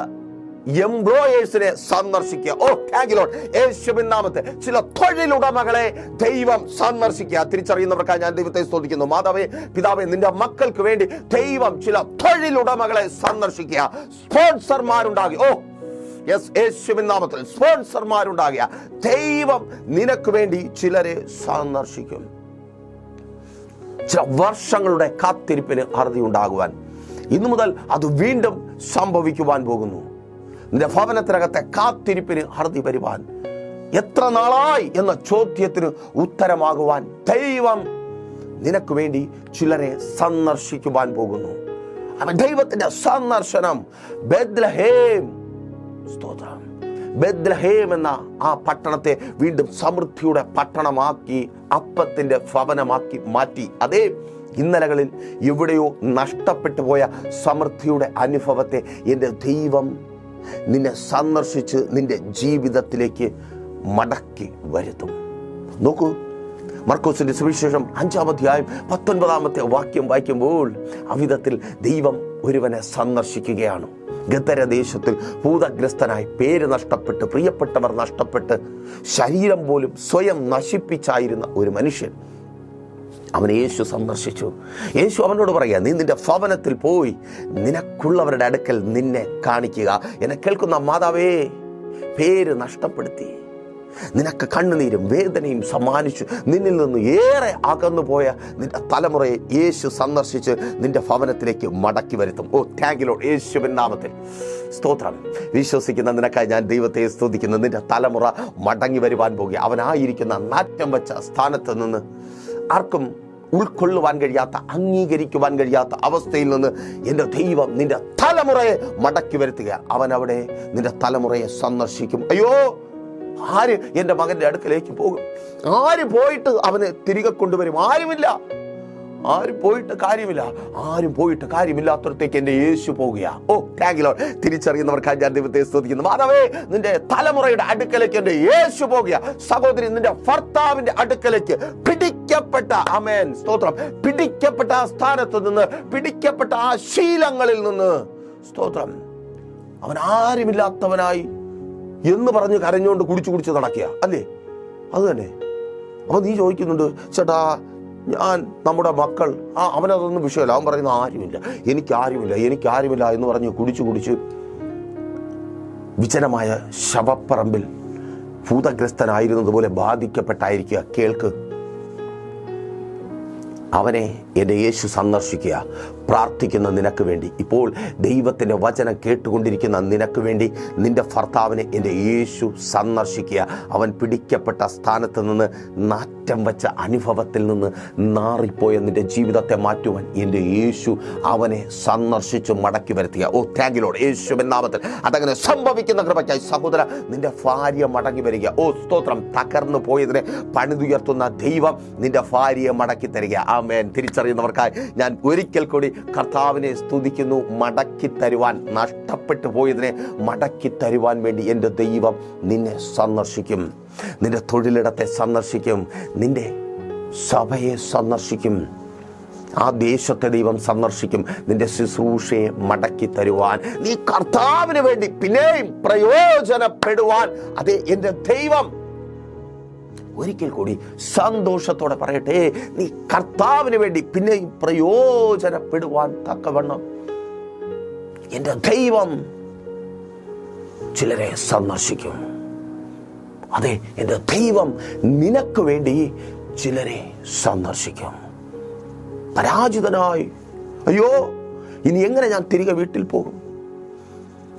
എംപ്ലോയേഴ്സിനെ സന്ദർശിക്കുക. ഓ താങ്ക് യു യേശുവിൻ നാമത്തെ ചില തൊഴിലുടമകളെ ദൈവം സന്ദർശിക്കുക. തിരിച്ചറിയുന്നവർക്കായി ഞാൻ ദൈവത്തെ സ്തുതിക്കുന്നു. മാതാവേ പിതാവേ നിന്റെ മക്കൾക്ക് വേണ്ടി ദൈവം ചില തൊഴിലുടമകളെ സന്ദർശിക്കുക. സ്പോൺസർമാരുണ്ടാകി ഓ യെസ് യേശുവിൻ നാമത്തിൽ സ്പോൺസർമാരുണ്ടാകുക. ദൈവം നിനക്ക് വേണ്ടി ചിലരെ സന്ദർശിക്കും. ചില വർഷങ്ങളുടെ കാത്തിരിപ്പിന് അറുതി ഉണ്ടാകുവാൻ. ഇന്നു മുതൽ അത് വീണ്ടും സംഭവിക്കുവാൻ പോകുന്നു. നിന്റെ ഭവനത്തിനകത്തെ കാത്തിരിപ്പിന് ഹർദി വരുവാൻ എത്ര നാളായി എന്ന ചോദ്യത്തിന് ഉത്തരമാകുവാൻ ദൈവം നിനക്ക് വേണ്ടി ചിലരെ സന്ദർശിക്കുവാൻ പോകുന്നു. അവൻ ദൈവത്തിന്റെ സന്ദർശനം ബെദ്ലഹേം സ്തോത്രം. ബെദ്ലഹേം എന്ന ആ പട്ടണത്തെ വീണ്ടും സമൃദ്ധിയുടെ പട്ടണമാക്കി അപ്പത്തിന്റെ ഭവനമാക്കി മാറ്റി. അതേ ഇന്നലകളിൽ എവിടെയോ നഷ്ടപ്പെട്ടു പോയ സമൃദ്ധിയുടെ അനുഭവത്തെ എന്റെ ദൈവം നിന്നെ സന്ദർശിച്ച് നിന്റെ ജീവിതത്തിലേക്ക് മടക്കി വരുത്തും. നോക്കൂ മർക്കോസിന്റെ സുവിശേഷം അഞ്ചാം അധ്യായം പത്തൊൻപതാമത്തെ വാക്യം വായിക്കുമ്പോൾ അവിധത്തിൽ ദൈവം ഒരുവനെ സന്ദർശിക്കുകയാണ്. ഗതരദേശത്തിൽ ഭൂതഗ്രസ്തനായി പേര് നഷ്ടപ്പെട്ട് പ്രിയപ്പെട്ടവർ നഷ്ടപ്പെട്ട് ശരീരം പോലും സ്വയം നശിപ്പിച്ചായിരുന്ന ഒരു മനുഷ്യൻ. അവനെ യേശു സന്ദർശിച്ചു. യേശു അവനോട് പറയുക നീ നിന്റെ ഭവനത്തിൽ പോയി നിനക്കുള്ളവരുടെ അടുക്കൽ നിന്നെ കാണിക്കുക. എന്നെ കേൾക്കുന്ന മാതാവേ പേര് നഷ്ടപ്പെടുത്തി. നിനക്ക് കണ്ണുനീരും വേദനയും സമ്മാനിച്ചു. നിന്നിൽ നിന്ന് ഏറെ അകന്നു പോയ നിന്റെ തലമുറയെ യേശു സന്ദർശിച്ച് നിന്റെ ഭവനത്തിലേക്ക് മടക്കി വരുത്തും. ഓ താങ്കിലോ യേശുവിൻ നാമത്തിൽ. സ്തോത്രം. വിശ്വസിക്കുന്ന നിനക്കായി ഞാൻ ദൈവത്തെ സ്തുതിക്കുന്നു. നിന്റെ തലമുറ മടങ്ങി വരുവാൻ പോകുക. അവനായിരിക്കുന്ന നാറ്റം വെച്ച സ്ഥാനത്ത് നിന്ന് ആർക്കും ഉൾക്കൊള്ളുവാൻ കഴിയാത്ത അംഗീകരിക്കുവാൻ കഴിയാത്ത അവസ്ഥയിൽ നിന്ന് എന്റെ ദൈവം നിന്റെ തലമുറയെ മടക്കി വരുത്തുക. അവൻ അവിടെ നിന്റെ തലമുറയെ സന്ദർശിക്കും. അയ്യോ ആര് എന്റെ മകന്റെ അടുക്കലേക്ക് പോകും? ആര് പോയിട്ട് അവനെ തിരികെ കൊണ്ടുവരും? ആരുമില്ല. ആരും പോയിട്ട് കാര്യമില്ല. ആരും പോയിട്ട് കാര്യമില്ലാത്തടത്തേക്ക് എന്റെ യേശു പോകുക ഓ താങ്കിലോ തിരിച്ചറിയുന്നവർക്കായി ഞാൻ ദൈവത്തെ സ്തുതിക്കുന്നു. മാധവേ നിന്റെ തലമുറയുടെ അടുക്കലേക്ക് എന്റെ യേശു പോകുക സഹോദരി നിന്റെ ഭർത്താവിന്റെ അടുക്കലേക്ക് പിടിക്കപ്പെട്ട അമേൻ സ്തോത്രം. പിടിക്കപ്പെട്ട ആ സ്ഥാനത്ത് നിന്ന് പിടിക്കപ്പെട്ട ആ ശീലങ്ങളിൽ നിന്ന്. സ്തോത്രം. അവൻ ആരുമില്ലാത്തവനായി എന്ന് പറഞ്ഞ് കരഞ്ഞുകൊണ്ട് കുടിച്ചു കുടിച്ച് നടക്കുക അല്ലേ? അത് തന്നെ. അപ്പൊ നീ ചോദിക്കുന്നുണ്ട് ചേട്ടാ ഞാൻ നമ്മുടെ മക്കൾ. ആ അവനതൊന്നും വിഷയമല്ല. അവൻ പറയുന്ന ആരുമില്ല. എനിക്കാരുമില്ല എനിക്കാരുമില്ല എന്ന് പറഞ്ഞ് കുടിച്ചു കുടിച്ച് വിജനമായ ശവപ്പറമ്പിൽ ഭൂതഗ്രസ്തനായിരുന്നതുപോലെ ബാധിക്കപ്പെട്ടായിരിക്കുക. കേൾക്ക്. അവനെ എന്റെ യേശു സന്ദർശിക്കുക. പ്രാർത്ഥിക്കുന്ന നിനക്ക് വേണ്ടി. ഇപ്പോൾ ദൈവത്തിന്റെ വചനം കേട്ടുകൊണ്ടിരിക്കുന്ന നിനക്ക് വേണ്ടി നിന്റെ ഭർത്താവിനെ എന്റെ യേശു സന്ദർശിക്കുക. അവൻ പിടിക്കപ്പെട്ട സ്ഥാനത്ത് നിന്ന് നാറ്റം വച്ച അനുഭവത്തിൽ നിന്ന് നാറിപ്പോയ നിന്റെ ജീവിതത്തെ മാറ്റുവാൻ എന്റെ യേശു അവനെ സന്ദർശിച്ച് മടക്കി വരുത്തുക ഓ താങ്കിലോട് യേശു എന്നാമത്തിൽ അതങ്ങനെ സംഭവിക്കുന്ന കൃപയ്ക്കായി സഹോദര നിന്റെ ഭാര്യ മടങ്ങി വരിക. ഓ സ്തോത്രം. തകർന്നു പോയതിനെ പണിതുയർത്തുന്ന ദൈവം നിന്റെ ഭാര്യയെ മടക്കി തരിക. ആ മേൻ തിരിച്ചറിയുന്നവർക്കായി ഞാൻ ഒരിക്കൽ കൂടി കർത്താവിനെ സ്തുതിക്കുന്നു മടക്കി തരുവാൻ നഷ്ടപ്പെട്ടു പോയതിനെ മടക്കി തരുവാൻ വേണ്ടി എന്റെ ദൈവം നിന്നെ സന്ദർശിക്കും. നിന്റെ തൊഴിലിടത്തെ സന്ദർശിക്കും. നിന്റെ സഭയെ സന്ദർശിക്കും. ആ ദേശത്തെ ദൈവം സന്ദർശിക്കും. നിന്റെ ശുശ്രൂഷയെ മടക്കി തരുവാൻ. നീ കർത്താവിന് വേണ്ടി പിന്നെയും പ്രയോജനപ്പെടുവാൻ. അതെ എന്റെ ദൈവം ഒരിക്കൽ കൂടി സന്തോഷത്തോടെ പറയട്ടെ നീ കർത്താവിന് വേണ്ടി പിന്നെയും പ്രയോജനപ്പെടുവാൻ തക്കവണ്ണം എന്റെ ദൈവം ചിലരെ സന്ദർശിക്കും. അതെ എന്റെ ദൈവം നിനക്ക് വേണ്ടി ചിലരെ സന്ദർശിക്കും. പരാജിതനായി അയ്യോ ഇനി എങ്ങനെ ഞാൻ തിരികെ വീട്ടിൽ പോകും?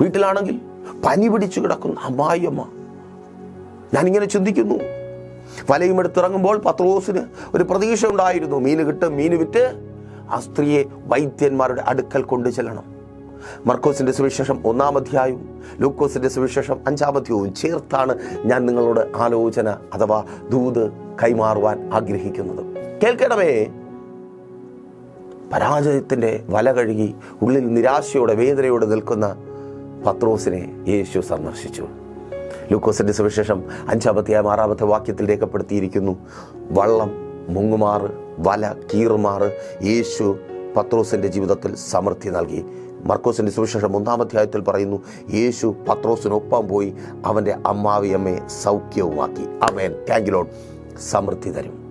വീട്ടിലാണെങ്കിൽ പനി പിടിച്ചു കിടക്കുന്ന അമ്മായിയമ്മ. ഞാനിങ്ങനെ ചിന്തിക്കുന്നു. വലയും എടുത്തിറങ്ങുമ്പോൾ പത്രോസിന് ഒരു പ്രതീക്ഷ ഉണ്ടായിരുന്നു മീന് കിട്ടും മീന് വിറ്റ് ആ സ്ത്രീയെ വൈദ്യന്മാരുടെ അടുക്കൽ കൊണ്ടു ചെല്ലണം മർക്കോസിന്റെ സുവിശേഷം ഒന്നാം അധ്യായവും ലൂക്കോസിന്റെ സുവിശേഷം അഞ്ചാം അധ്യായവും ചേർത്താണ് ഞാൻ നിങ്ങളോട് ആലോചന അഥവാ ദൂത് കൈമാറുവാൻ ആഗ്രഹിക്കുന്നത്. കേൾക്കണമേ. പരാജയത്തിന്റെ വല കഴുകി ഉള്ളിൽ നിരാശയോടെ വേദനയോടെ നിൽക്കുന്ന പത്രോസിനെ യേശു സന്ദർശിച്ചു. ലൂക്കോസിന്റെ സുവിശേഷം അഞ്ചാമത്തെയാം ആറാമത്തെ വാക്യത്തിൽ രേഖപ്പെടുത്തിയിരിക്കുന്നു. വള്ളം മുങ്ങുമാറ് വല കീറുമാറ് യേശു പത്രോസിന്റെ ജീവിതത്തിൽ സമൃദ്ധി നൽകി. മർക്കോസിന്റെ സുവിശേഷം ഒന്നാം അധ്യായത്തിൽ പറയുന്നു യേശു പത്രോസിനൊപ്പം പോയി അവന്റെ അമ്മാവിയമ്മയെ സൗഖ്യവുമാക്കി. അവൻ താങ്കിലോൺ സമൃദ്ധി തരും.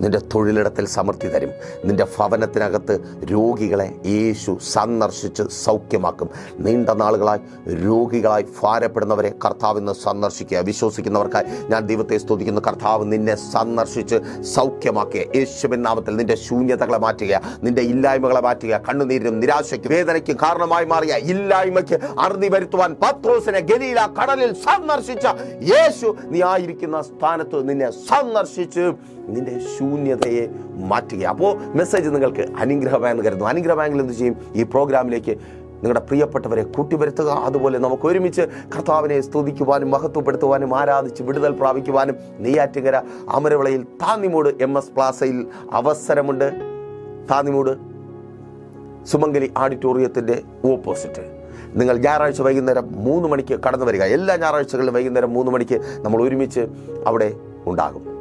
നിന്റെ തൊഴിലിടത്തിൽ സമൃദ്ധി തരും. നിന്റെ ഭവനത്തിനകത്ത് രോഗികളെ യേശു സന്ദർശിച്ച് സൗഖ്യമാക്കും. നീണ്ട നാളുകളായി രോഗികളായി ഭാരപ്പെടുന്നവരെ കർത്താവ് ഇന്ന് സന്ദർശിക്കുക. വിശ്വസിക്കുന്നവർക്കായി ഞാൻ ദൈവത്തെ സ്തുതിക്കുന്നു. കർത്താവ് നിന്നെ സന്ദർശിച്ച് സൗഖ്യമാക്കുക. യേശുവിൻ നാമത്തിൽ നിന്റെ ശൂന്യതകളെ മാറ്റുക. നിന്റെ ഇല്ലായ്മകളെ മാറ്റുക. കണ്ണുനീരിനും നിരാശയ്ക്കും വേദനയ്ക്കും കാരണമായി മാറിയ ഇല്ലായ്മയ്ക്ക് അറുതി വരുത്തുവാൻ പത്രോസിനെ ഗലീല കടലിൽ സന്ദർശിച്ച യേശു നീ ആയിരിക്കുന്ന സ്ഥാനത്ത് നിന്നെ സന്ദർശിച്ച് നിന്റെ ശൂന്യതയെ മാറ്റുക അപ്പോൾ മെസ്സേജ് നിങ്ങൾക്ക് അനുഗ്രഹമായെന്ന് കരുതുന്നു. അനുഗ്രഹമായെങ്കിൽ എന്ത് ചെയ്യും? ഈ പ്രോഗ്രാമിലേക്ക് നിങ്ങളുടെ പ്രിയപ്പെട്ടവരെ കൂട്ടിവരുത്തുക. അതുപോലെ നമുക്ക് ഒരുമിച്ച് കർത്താവിനെ സ്തുതിക്കുവാനും മഹത്വപ്പെടുത്തുവാനും ആരാധിച്ച് വിടുതൽ പ്രാപിക്കുവാനും നെയ്യാറ്റുകര അമരവിളയിൽ താന്നിമൂട് എം എസ് പ്ലാസയിൽ അവസരമുണ്ട്. താന്നിമൂട് സുമംഗലി ഓഡിറ്റോറിയത്തിന്റെ ഓപ്പോസിറ്റ് നിങ്ങൾ ഞായറാഴ്ച വൈകുന്നേരം മൂന്ന് മണിക്ക് കടന്നു വരിക. എല്ലാ ഞായറാഴ്ചകളിലും വൈകുന്നേരം മൂന്ന് മണിക്ക് നമ്മൾ ഒരുമിച്ച് അവിടെ ഉണ്ടാകും.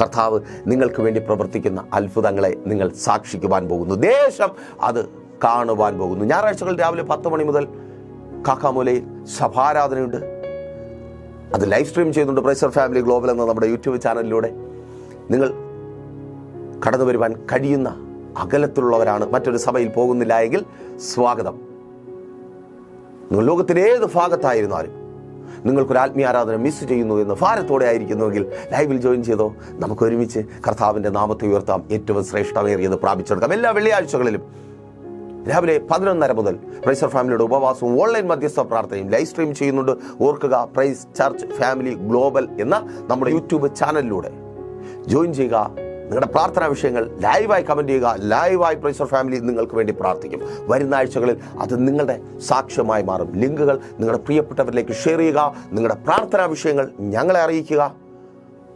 കർത്താവ് നിങ്ങൾക്ക് വേണ്ടി പ്രവർത്തിക്കുന്ന അത്ഭുതങ്ങളെ നിങ്ങൾ സാക്ഷിക്കുവാൻ പോകുന്നു. ദേശം അത് കാണുവാൻ പോകുന്നു. ഞായറാഴ്ചകൾ രാവിലെ പത്ത് മണി മുതൽ കാക്കാമൂലയിൽ സഭാരാധനയുണ്ട്. അത് ലൈവ് സ്ട്രീം ചെയ്യുന്നുണ്ട് പ്രൈസർ ഫാമിലി ഗ്ലോബൽ എന്ന നമ്മുടെ യൂട്യൂബ് ചാനലിലൂടെ. നിങ്ങൾ കടന്നു വരുവാൻ കഴിയുന്ന അകലത്തിലുള്ളവരാണ്. മറ്റൊരു സഭയിൽ പോകുന്നില്ല എങ്കിൽ സ്വാഗതം. നിങ്ങൾ ലോകത്തിന്റെ ഏത് ഭാഗത്തായിരുന്നാലും നിങ്ങൾക്കൊരു ആത്മീയാരാധന മിസ് ചെയ്യുന്നു എന്ന് ഭാരത്തോടെ ആയിരിക്കുന്നുവെങ്കിൽ ലൈവിൽ ജോയിൻ ചെയ്തോ. നമുക്ക് ഒരുമിച്ച് കർത്താവിന്റെ നാമത്തെ ഉയർത്താം. ഏറ്റവും ശ്രേഷ്ഠമേറിയത് പ്രാപിച്ചെടുക്കാം. എല്ലാ വെള്ളിയാഴ്ചകളിലും രാവിലെ പതിനൊന്നര മുതൽ പ്രൈസർ ഫാമിലിയുടെ ഉപവാസവും ഓൺലൈൻ മധ്യസ്ഥ പ്രാർത്ഥനയും ലൈവ് സ്ട്രീം ചെയ്യുന്നുണ്ട്. ഓർക്കുക പ്രൈസ് ചർച്ച് ഫാമിലി ഗ്ലോബൽ എന്ന നമ്മുടെ യൂട്യൂബ് ചാനലിലൂടെ ജോയിൻ ചെയ്യുക. നിങ്ങളുടെ പ്രാർത്ഥനാ വിഷയങ്ങൾ ലൈവായി കമന്റ് ചെയ്യുക. ലൈവായി പ്രൈസർ ഫാമിലി നിങ്ങൾക്ക് വേണ്ടി പ്രാർത്ഥിക്കും. വരുന്ന ആഴ്ചകളിൽ അത് നിങ്ങളുടെ സാക്ഷ്യമായി മാറും. ലിങ്കുകൾ നിങ്ങളുടെ പ്രിയപ്പെട്ടവരിലേക്ക് ഷെയർ ചെയ്യുക. നിങ്ങളുടെ പ്രാർത്ഥനാ വിഷയങ്ങൾ ഞങ്ങളെ അറിയിക്കുക.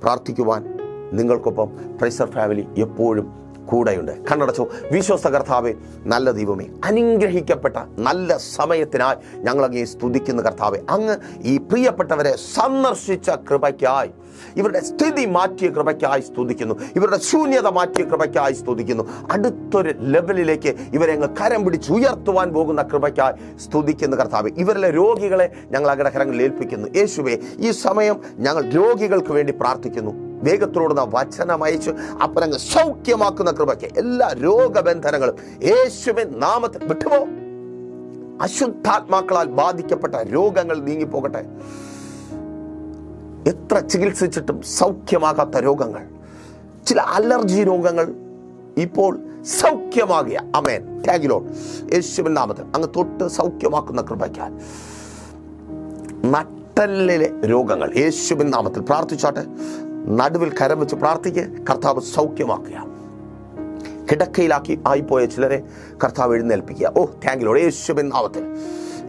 പ്രാർത്ഥിക്കുവാൻ നിങ്ങൾക്കൊപ്പം പ്രൈസർ ഫാമിലി എപ്പോഴും കൂടെയുണ്ട്. കണ്ണടച്ചോ വിശ്വസ്ത കർത്താവെ നല്ല ദൈവമേ അനുഗ്രഹിക്കപ്പെട്ട നല്ല സമയത്തിനായി ഞങ്ങളങ്ങേ സ്തുതിക്കുന്ന കർത്താവെ. അങ്ങ് ഈ പ്രിയപ്പെട്ടവരെ സന്ദർശിച്ച കൃപയ്ക്കായി ഇവരുടെ സ്ഥിതി മാറ്റിയ കൃപയ്ക്കായി സ്തുതിക്കുന്നു. ഇവരുടെ ശൂന്യത മാറ്റിയ കൃപയ്ക്കായി സ്തുതിക്കുന്നു. അടുത്തൊരു ലെവലിലേക്ക് ഇവരെ അങ്ങ് കരം പിടിച്ച് ഉയർത്തുവാൻ പോകുന്ന കൃപയ്ക്കായി സ്തുതിക്കുന്ന കർത്താവ്. ഇവരിലെ രോഗികളെ ഞങ്ങൾ അകടകരങ്ങളിൽ ഏൽപ്പിക്കുന്നു. യേശുവേ ഈ സമയം ഞങ്ങൾ രോഗികൾക്ക് വേണ്ടി പ്രാർത്ഥിക്കുന്നു. വേഗത്തോടുന്ന വചനം അയച്ചു. അപ്പനങ്ങ് സൗഖ്യമാക്കുന്ന കൃപയ്ക്ക് എല്ലാ രോഗബന്ധനങ്ങളും യേശുവിൻ നാമത്തിൽ വിട്ടുപോ. അശുദ്ധാത്മാക്കളാൽ ബാധിക്കപ്പെട്ട രോഗങ്ങൾ നീങ്ങിപ്പോകട്ടെ. എത്ര ചികിത്സിച്ചിട്ടും സൗഖ്യമാകാത്ത രോഗങ്ങൾ. ചില അലർജി രോഗങ്ങൾ ഇപ്പോൾ സൗഖ്യമാകിയ. അമേൻ ടാഗിലോൺ യേശുവിൻ നാമത്തിൽ അങ്ങ് തൊട്ട് സൗഖ്യമാക്കുന്ന കൃപയ്ക്കാൽ. നട്ടലിലെ രോഗങ്ങൾ യേശുവിൻ നാമത്തിൽ പ്രാർത്ഥിച്ചാട്ടെ. നടുവിൽ കരം വെച്ച് പ്രാർത്ഥിക്കുക കർത്താവ് സൗഖ്യമാക്കുക. കിടക്കയിലാക്കി ആയിപ്പോയ ചിലരെ കർത്താവ് എഴുന്നേൽപ്പിക്കുക. ഓ താങ്കിലോട് യേശുവിൻ നാമത്തിൽ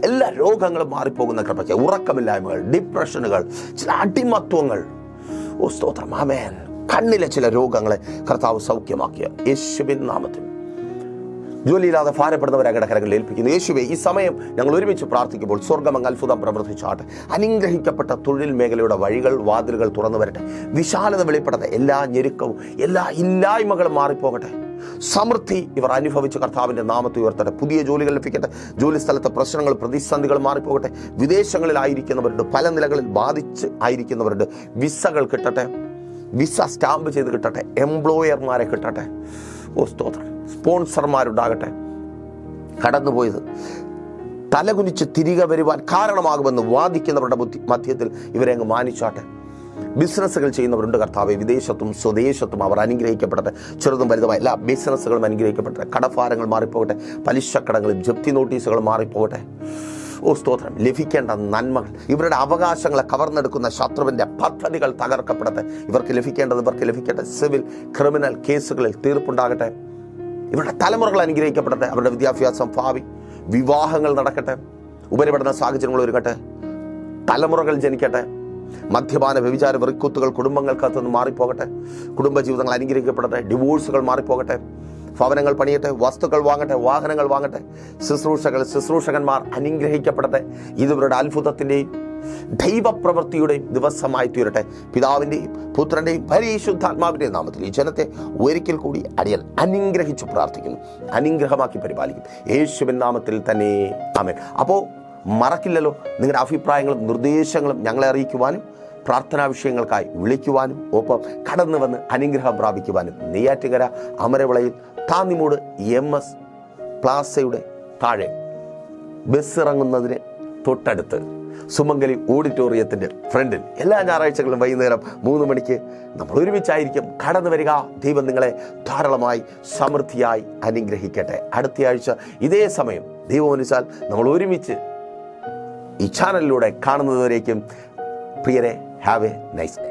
എല്ലാ രോഗങ്ങളും മാറിപ്പോകുന്ന കൃപയ്ക്ക് ഉറക്കമില്ലായ്മകൾ ഡിപ്രഷനുകൾ ചില അടിമത്വങ്ങൾ. ഓ സ്തോത്രം. ആമേൻ. കണ്ണിലെ ചില രോഗങ്ങളെ കർത്താവ് സൗഖ്യമാക്കിയ. യേശുബിൻ നാമത്തിൽ. ജോലിയില്ലാതെ ഭാരപ്പെടുന്നവരെ കടകരങ്ങളിൽ ഏൽപ്പിക്കുന്നു. യേശുവെ ഈ സമയം ഞങ്ങൾ ഒരുമിച്ച് പ്രാർത്ഥിക്കുമ്പോൾ സ്വർഗം അങ്ങ് അത്ഭുതം പ്രവർത്തിച്ചാട്ടെ. അനുഗ്രഹിക്കപ്പെട്ട തൊഴിൽ മേഖലയുടെ വഴികൾ വാതിലുകൾ തുറന്നു വരട്ടെ. വിശാലത വെളിപ്പെടട്ടെ. എല്ലാ ഞെരുക്കവും എല്ലാ ഇല്ലായ്മകളും മാറിപ്പോകട്ടെ. സമൃദ്ധി ഇവർ അനുഭവിച്ച കർത്താവിന്റെ നാമത്തെ ഉയർത്തട്ടെ. പുതിയ ജോലികൾ ലഭിക്കട്ടെ. ജോലി സ്ഥലത്തെ പ്രശ്നങ്ങൾ പ്രതിസന്ധികൾ മാറിപ്പോകട്ടെ. വിദേശങ്ങളിലായിരിക്കുന്നവരുണ്ട്. പല നിലകളിൽ ബാധിച്ച് ആയിരിക്കുന്നവരുണ്ട്. വിസകൾ കിട്ടട്ടെ. വിസ സ്റ്റാമ്പ് ചെയ്ത് കിട്ടട്ടെ. എംപ്ലോയർമാരെ കിട്ടട്ടെ. ഓ സ്തോത്രം. സ്പോൺസർമാരുണ്ടാകട്ടെ. കടന്നുപോയത്. തലകുനിച്ച് തിരികെ വരുവാൻ കാരണമാകുമെന്ന് വാദിക്കുന്നവരുടെ ബുദ്ധി മധ്യത്തിൽ ഇവരെ അങ്ങ് മാനിച്ചാട്ടെ. ബിസിനസ്സുകൾ ചെയ്യുന്നവരുണ്ട് കർത്താവ് വിദേശത്തും സ്വദേശത്തും അവർ അനുഗ്രഹിക്കപ്പെടട്ടെ ചെറുതും വലുതുമായ എല്ലാ ബിസിനസ്സുകളും അനുഗ്രഹിക്കപ്പെടട്ടെ കടഭാരങ്ങൾ മാറിപ്പോകട്ടെ പലിശക്കടങ്ങളും ജപ്തി നോട്ടീസുകൾ മാറിപ്പോകട്ടെ. ഓ സ്തോത്രം. ലഭിക്കേണ്ട നന്മകൾ. ഇവരുടെ അവകാശങ്ങളെ കവർന്നെടുക്കുന്ന ശത്രുവിന്റെ പദ്ധതികൾ തകർക്കപ്പെടട്ടെ. ഇവർക്ക് ലഭിക്കേണ്ടത് ഇവർക്ക് ലഭിക്കട്ടെ സിവിൽ ക്രിമിനൽ കേസുകളിൽ തീർപ്പുണ്ടാകട്ടെ. ഇവരുടെ തലമുറകൾ അനുഗ്രഹിക്കപ്പെടട്ടെ അവരുടെ വിദ്യാഭ്യാസം ഭാവി വിവാഹങ്ങൾ നടക്കട്ടെ ഉപരിപഠന സാഹചര്യങ്ങൾ ഒരുക്കട്ടെ തലമുറകൾ ജനിക്കട്ടെ മദ്യപാന വ്യഭിചാര വെറിക്കുത്തുകൾ കുടുംബങ്ങൾക്കകത്ത് നിന്ന് മാറിപ്പോകട്ടെ കുടുംബജീവിതങ്ങൾ അനുഗ്രഹിക്കപ്പെടട്ടെ ഡിവോഴ്സുകൾ മാറിപ്പോകട്ടെ ഭവനങ്ങൾ പണിയട്ടെ വസ്തുക്കൾ വാങ്ങട്ടെ വാഹനങ്ങൾ വാങ്ങട്ടെ ശുശ്രൂഷകൾ ശുശ്രൂഷകന്മാർ അനുഗ്രഹിക്കപ്പെടട്ടെ. ഇതിവരുടെ അത്ഭുതത്തിന്റെയും ദൈവപ്രവൃത്തിയുടെയും ദിവസമായി തീരട്ടെ. പിതാവിന്റെയും പുത്രന്റെയും പരിശുദ്ധാത്മാവിന്റെയും നാമത്തിൽ ഈ ജനത്തെ ഒരിക്കൽ കൂടി അടിയൻ അനുഗ്രഹിച്ചു പ്രാർത്ഥിക്കുന്നു. അനുഗ്രഹമാക്കി പരിപാലിക്കും. യേശുവിൻ നാമത്തിൽ തന്നെ ആമേൻ. അപ്പോൾ മറക്കില്ലല്ലോ നിങ്ങളുടെ അഭിപ്രായങ്ങളും നിർദ്ദേശങ്ങളും ഞങ്ങളെ അറിയിക്കുവാനും പ്രാർത്ഥനാ വിഷയങ്ങൾക്കായി വിളിക്കുവാനും ഒപ്പം കടന്നു വന്ന് അനുഗ്രഹം പ്രാപിക്കുവാനും നെയ്യാറ്റുകര അമരവിളയിൽ താന്നിമൂട് എം എസ് പ്ലാസയുടെ താഴെ ബസ് ഇറങ്ങുന്നതിന് തൊട്ടടുത്ത് സുമംഗലി ഓഡിറ്റോറിയത്തിന്റെ ഫ്രണ്ടിൽ എല്ലാ ഞായറാഴ്ചകളും വൈകുന്നേരം മൂന്ന് മണിക്ക് നമ്മൾ ഒരുമിച്ചായിരിക്കും കടന്നു വരിക. ദൈവം നിങ്ങളെ ധാരാളമായി സമൃദ്ധിയായി അനുഗ്രഹിക്കട്ടെ. അടുത്തയാഴ്ച ഇതേ സമയം ദൈവം അനുസാൽ നമ്മൾ ഒരുമിച്ച് ഈ ചാനലിലൂടെ കാണുന്നതുവരേക്കും പ്രിയരെ have a nice day